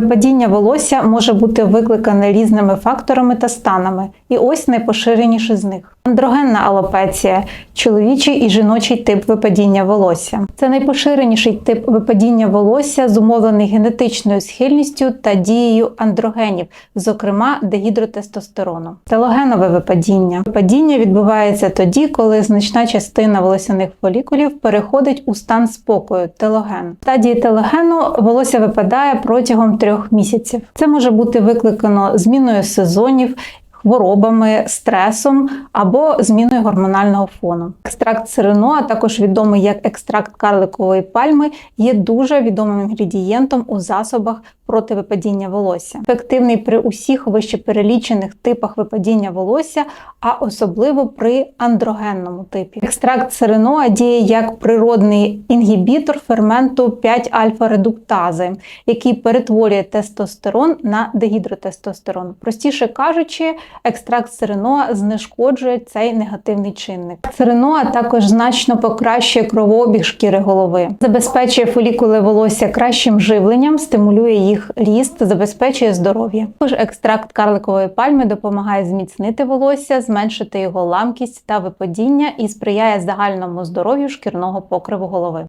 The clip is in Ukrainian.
Випадіння волосся може бути викликане різними факторами та станами, і ось найпоширеніші з них. Андрогенна алопеція чоловічий і жіночий тип випадіння волосся. Це найпоширеніший тип випадіння волосся, зумовлений генетичною схильністю та дією андрогенів, зокрема дегідротестостерону. Телогенове випадіння. Випадіння відбувається тоді, коли значна частина волосяних фолікулів переходить у стан спокою телоген. В стадії телогену волосся випадає протягом трьох місяців. Це може бути викликано зміною сезонів. Хворобами, стресом або зміною гормонального фону. Екстракт сирену, а також відомий як екстракт карликової пальми, є дуже відомим інгредієнтом у засобах проти випадіння волосся. Ефективний при усіх вищеперелічених типах випадіння волосся, а особливо при андрогенному типі. Екстракт сиреноа діє як природний інгібітор ферменту 5-альфа-редуктази, який перетворює тестостерон на дегідротестостерон. Простіше кажучи, екстракт сиреноа знешкоджує цей негативний чинник. Сиреноа також значно покращує кровообіг шкіри голови, забезпечує фолікули волосся кращим живленням, стимулює їх ріст, забезпечує здоров'я. Також екстракт карликової пальми допомагає зміцнити волосся, зменшити його ламкість та випадіння і сприяє загальному здоров'ю шкірного покриву голови.